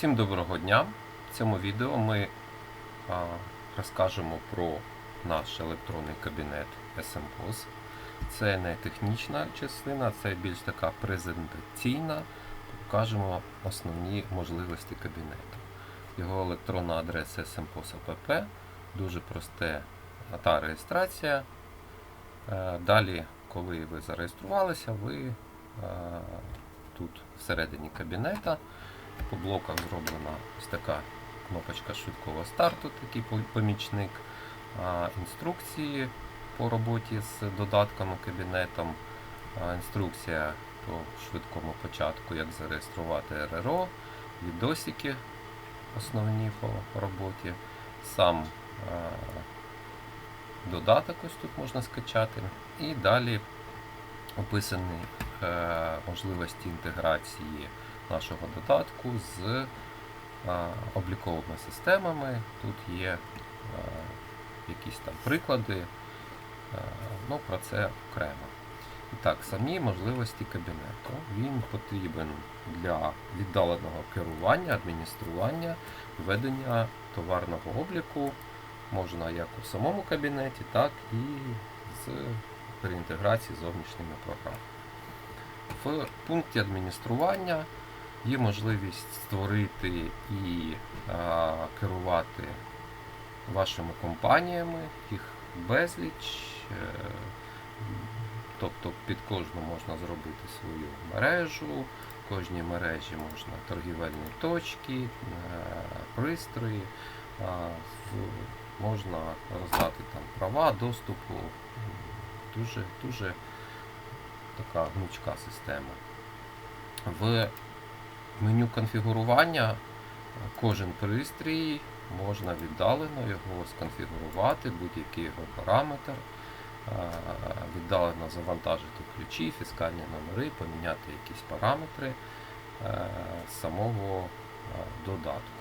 Всім доброго дня! В цьому відео ми а, розкажемо про наш електронний кабінет SMPOS. Це не технічна частина, це більш така презентаційна. Покажемо основні можливості кабінету. Його електронна адреса SMPOS APP, дуже просте та реєстрація. Е, Далі, коли ви зареєструвалися, ви е, тут всередині кабінета по блоках зроблена ось така кнопочка швидкого старту, такий помічник, інструкції по роботі з додатками кабінетом, інструкція по швидкому початку, як зареєструвати РРО, відосики основні по роботі, сам додаток ось тут можна скачати, і далі описані е, можливості інтеграції нашого додатку з обліковими системами. Тут є якісь там приклади, а, ну про це окремо. І так, самі можливості кабінету. Він потрібен для віддаленого керування, адміністрування, ведення товарного обліку. Можна як у самому кабінеті, так і з при інтеграції з зовнішніми програмами. В пункті адміністрування є можливість створити і а, керувати вашими компаніями, їх безліч. е, Тобто під кожну можна зробити свою мережу, в кожній мережі можна торгівельні точки, е, пристрої, можна роздати там права доступу. Дуже, дуже така гнучка система. В меню конфігурування. Кожен пристрій можна віддалено його сконфігурувати, будь-який його параметр, віддалено завантажити ключі, фіскальні номери, поміняти якісь параметри е, самого е, додатку.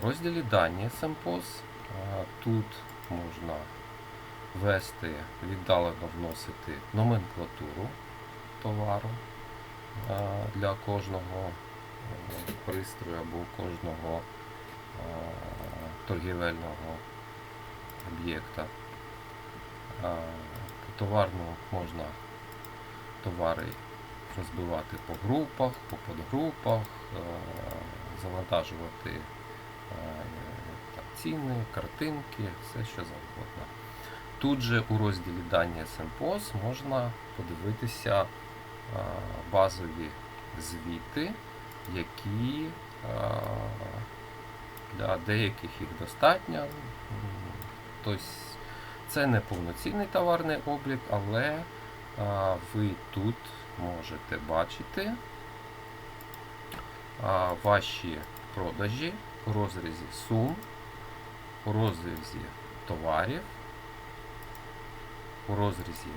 В розділі Дані SMPOS е, тут можна ввести, віддалено вносити номенклатуру товару для кожного е, пристрою або кожного е, торгівельного об'єкта. Товарну можна товари розбивати по групах, по подгрупах, е, завантажувати там, ціни, картинки, все що завгодно. Тут же у розділі дані SMPOS можна подивитися базові звіти, які для деяких їх достатньо. Тобто це не повноцінний товарний облік, але ви тут можете бачити ваші продажі у розрізі сум, у розрізі товарів у розрізі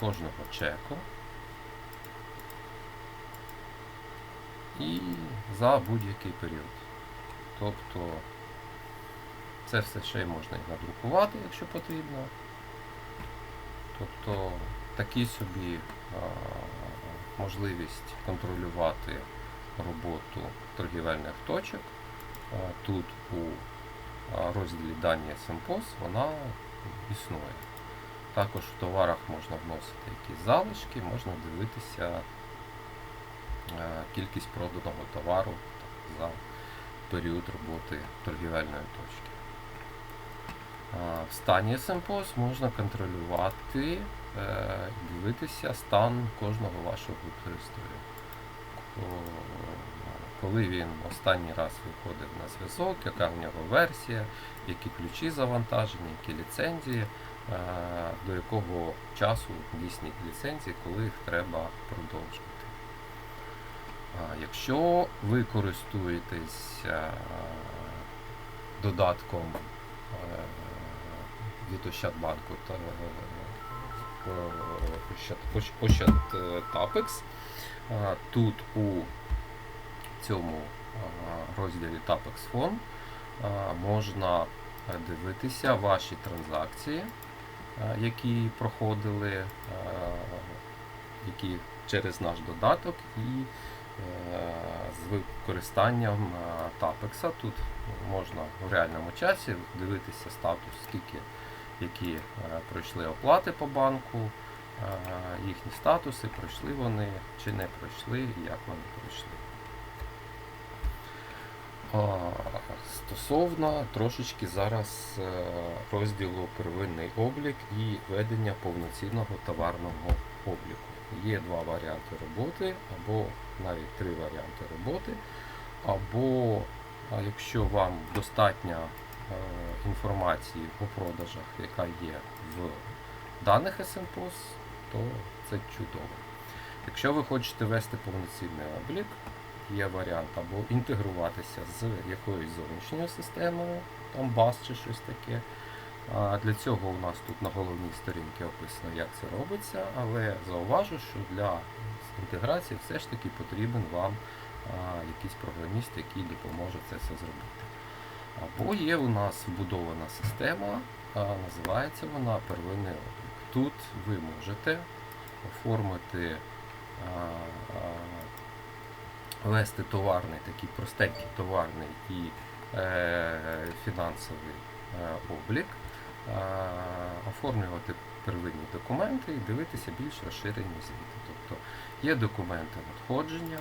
кожного чеку і за будь-який період. Тобто це все ще можна і надрукувати, якщо потрібно. Тобто такий собі а, можливість контролювати роботу торгівельних точок. А, Тут у розділі дані SMPOS вона існує. Також в товарах можна вносити якісь залишки, можна дивитися кількість проданого товару за період роботи торгівельної точки. Е, В стані SMPOS можна контролювати е, дивитися стан кожного вашого пристрою. Коли він останній раз виходив на зв'язок, яка в нього версія, які ключі завантажені, які ліцензії, е, до якого часу дійсні ліцензії, коли їх треба продовжувати. Якщо ви користуєтесь е, додатком е, від Ощадбанку та е, Ощад, Ощ- Ощад Tapex, е, тут у цьому розділі Tapex е, можна дивитися ваші транзакції, які проходили, які через наш додаток, і з використанням Тапекса. Тут можна в реальному часі дивитися статус, скільки які е, пройшли оплати по банку, е, їхні статуси, пройшли вони чи не пройшли, як вони пройшли. Стосовно трошечки зараз е, розділу первинний облік і ведення повноцінного товарного обліку. Є два варіанти роботи, або навіть три варіанти роботи. Або якщо вам достатньо е, інформації по продажах, яка є в даних СМПОС, то це чудово. Якщо ви хочете вести повноцінний облік, є варіант або інтегруватися з якоюсь зовнішньою системою, там BAS чи щось таке. Для цього у нас тут на головній сторінці описано, як це робиться, але зауважу, що для інтеграції все ж таки потрібен вам якийсь програміст, який допоможе це все зробити. Або є у нас вбудована система, називається вона первинний облік. Тут ви можете оформити вести товарний, такий простенький товарний і е, фінансовий е, облік, оформлювати первинні документи і дивитися більш розширені звіти. Тобто є документи надходження,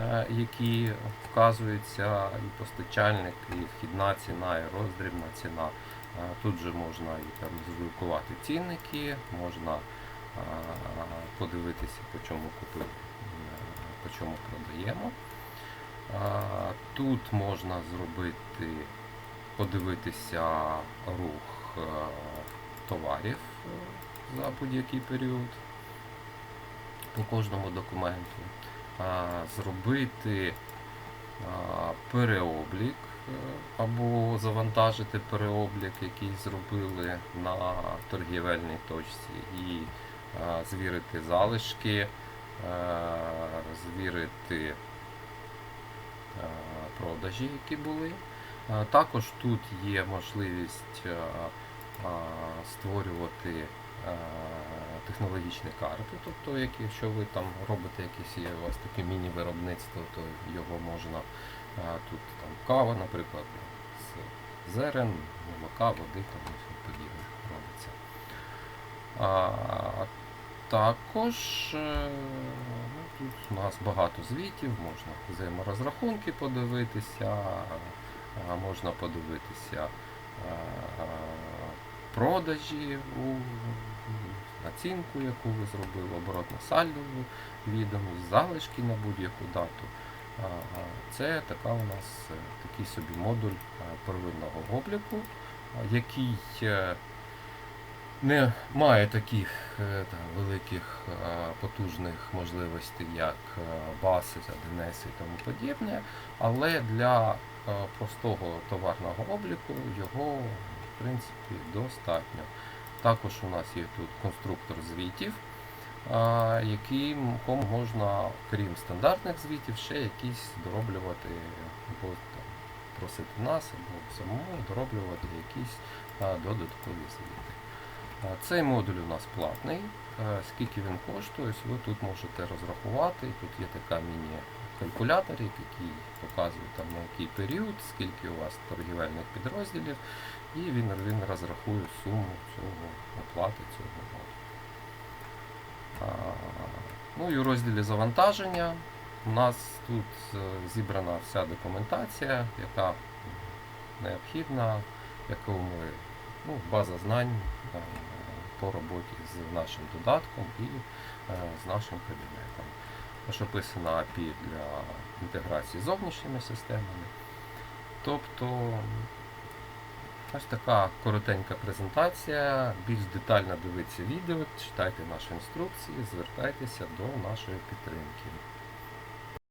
е, які вказуються і постачальник, і вхідна ціна, і роздрібна ціна. Е, Тут же можна і там зрукувати цінники, можна е, подивитися, по чому купив, по чому продаємо. Тут можна зробити, подивитися рух товарів е, за будь-який період по кожному документу, зробити переоблік е, або завантажити переоблік, який зробили на торгівельній точці, і звірити залишки, е, звірити е, продажі, які були. Е, Також тут є можливість е, е, створювати е, технологічні карти, тобто якщо ви там робите якесь є у вас таке міні-виробництво, то його можна е, тут там кава, наприклад, з зерен, молока, води там подібне робиться. А, також е, ну, тут у нас багато звітів, можна взаєморозрахунки подивитися, можна подивитися продажі, у, націнку, яку ви зробили, оборотно сальдову відомість, залишки на будь-яку дату. Це така у нас е, такий собі модуль е, первинного обліку, який е, не має таких е, великих потужних можливостей, як баси, 1С і тому подібне, але для простого товарного обліку його в принципі достатньо. Також у нас є тут конструктор звітів, кому можна, крім стандартних звітів, ще якісь дороблювати, або там, просити нас, або самому дороблювати якісь додаткові звіти. Цей модуль у нас платний. Скільки він коштує, ось ви тут можете розрахувати. Тут є така міні-калькулятор, який показує там на який період, скільки у вас торгівельних підрозділів, і він, він розрахує суму цього оплати цього. А, Ну і у розділі завантаження у нас тут е, зібрана вся документація, яка необхідна, яку ми, ну, база знань е, по роботі з нашим додатком і е, з нашим кабінетом. Також описана API для інтеграції з зовнішніми системами. Тобто ось така коротенька презентація. Більш детально дивіться відео, читайте наші інструкції, звертайтеся до нашої підтримки.